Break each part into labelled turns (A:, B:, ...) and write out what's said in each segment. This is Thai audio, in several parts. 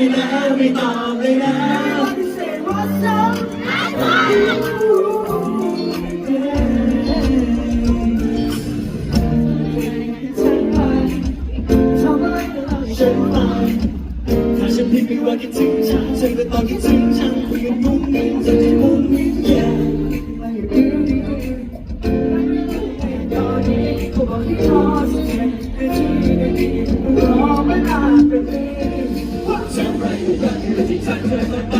A: ไม่ได้ไม่ตอบเลยนะ
B: ฉันตาย
A: ถ้าฉันพิมพ์ไปว่าคิดถึงฉันฉันก็ตอบคิดถึงฉันคุยกันมุ้งมิ้งจะได้มุ้งมิ้ง
B: แย่ตอนนี้เขาบอกให้รอสัก
A: แค่นาที Celebrate the birthday with each other.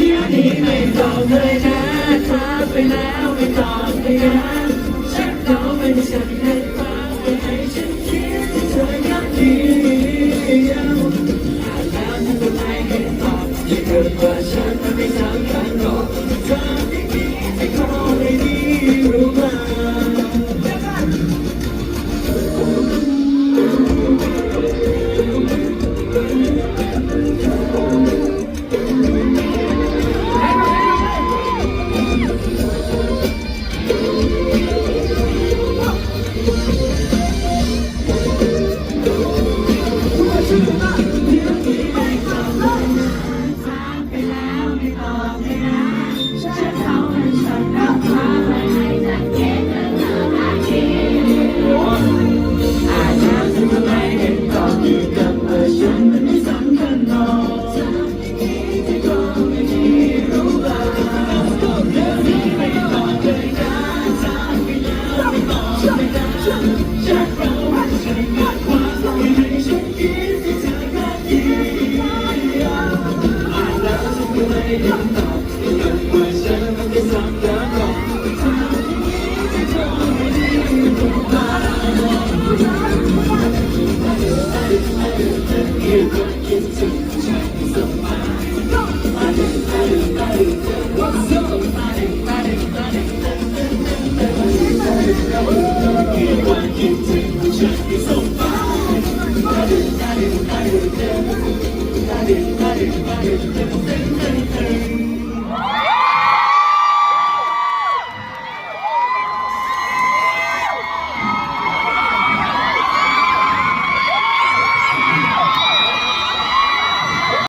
A: ที่นี้ไม่ตอบเลยนะท้าไปแล้วไม่ตอบไปนะ Thank you.